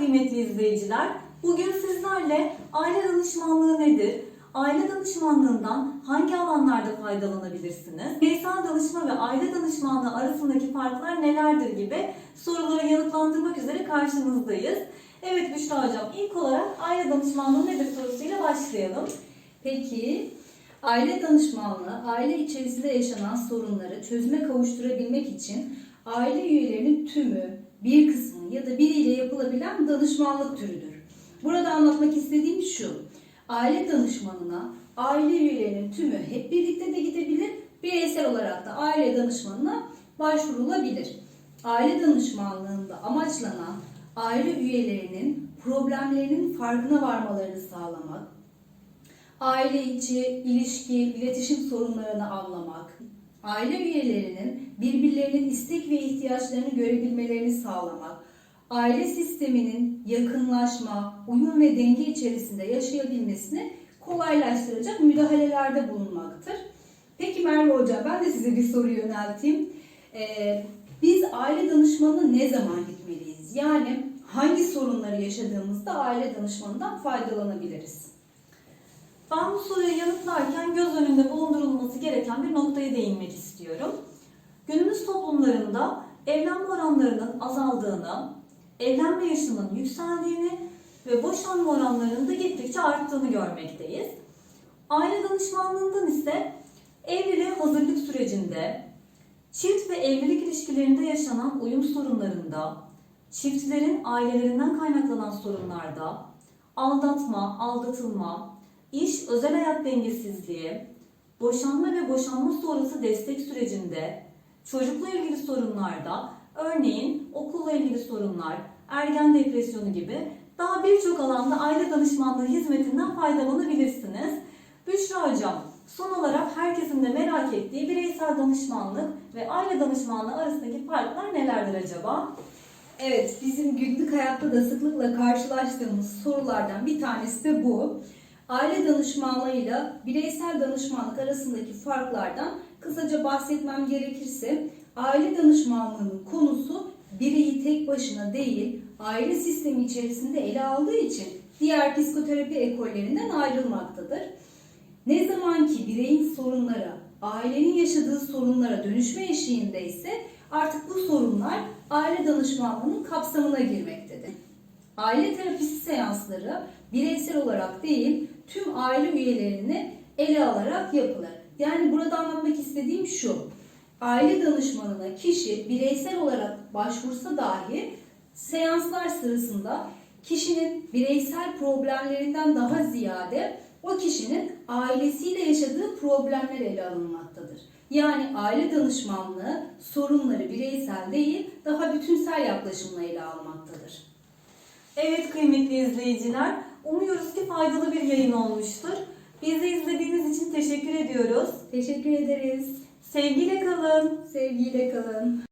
kıymetli izleyiciler. Bugün sizlerle aile danışmanlığı nedir? Aile danışmanlığından hangi alanlarda faydalanabilirsiniz? Bireysel danışma ve aile danışmanlığı arasındaki farklar nelerdir gibi soruları yanıtlandırmak üzere karşınızdayız. Evet Büşra Hocam ilk olarak aile danışmanlığı nedir sorusuyla başlayalım. Peki, aile danışmanlığı, aile içerisinde yaşanan sorunları çözüme kavuşturabilmek için aile üyelerinin tümü, bir kısmı ya da biriyle yapılabilen danışmanlık türüdür. Burada anlatmak istediğim şu, aile danışmanına aile üyelerinin tümü hep birlikte de gidebilir, bireysel olarak da aile danışmanına başvurulabilir. Aile danışmanlığında amaçlanan aile üyelerinin problemlerinin farkına varmalarını sağlamak, aile içi ilişki, iletişim sorunlarını anlamak, aile üyelerinin birbirlerinin istek ve ihtiyaçlarını görebilmelerini sağlamak, aile sisteminin yakınlaşma, uyum ve denge içerisinde yaşayabilmesini kolaylaştıracak müdahalelerde bulunmaktır. Peki Merve Hoca, ben de size bir soru yönelteyim. Ee, biz aile danışmanına ne zaman gitmeliyiz? Yani hangi sorunları yaşadığımızda aile danışmanından faydalanabiliriz? Ben bu soruyu yanıtlarken noktaya değinmek istiyorum. Günümüz toplumlarında evlenme oranlarının azaldığını, evlenme yaşının yükseldiğini ve boşanma oranlarının da gittikçe arttığını görmekteyiz. Aile danışmanlığından ise evliliğe hazırlık sürecinde, çift ve evlilik ilişkilerinde yaşanan uyum sorunlarında, çiftlerin ailelerinden kaynaklanan sorunlarda, aldatma, aldatılma, iş özel hayat dengesizliği, boşanma ve boşanma sonrası destek sürecinde, çocukla ilgili sorunlarda, örneğin okulla ilgili sorunlar, ergen depresyonu gibi daha birçok alanda aile danışmanlığı hizmetinden faydalanabilirsiniz. Büşra Hocam, son olarak herkesin de merak ettiği bireysel danışmanlık ve aile danışmanlığı arasındaki farklar nelerdir acaba? Evet, bizim günlük hayatta da sıklıkla karşılaştığımız sorulardan bir tanesi de bu. Aile danışmanlığıyla bireysel danışmanlık arasındaki farklardan kısaca bahsetmem gerekirse, aile danışmanlığının konusu bireyi tek başına değil, aile sistemi içerisinde ele aldığı için diğer psikoterapi ekollerinden ayrılmaktadır. Ne zaman ki bireyin sorunları ailenin yaşadığı sorunlara dönüşme eşiğinde ise artık bu sorunlar aile danışmanlığının kapsamına girmektedir. Aile terapisi seansları bireysel olarak değil tüm aile üyelerini ele alarak yapılır. Yani burada anlatmak istediğim şu. Aile danışmanına kişi bireysel olarak başvursa dahi seanslar sırasında kişinin bireysel problemlerinden daha ziyade o kişinin ailesiyle yaşadığı problemler ele alınmaktadır. Yani aile danışmanlığı sorunları bireysel değil, daha bütünsel yaklaşımla ele almaktadır. Evet kıymetli izleyiciler, umuyoruz ki faydalı bir yayın olmuştur. Bizi izlediğiniz için teşekkür ediyoruz. Teşekkür ederiz. Sevgiyle kalın. Sevgiyle kalın.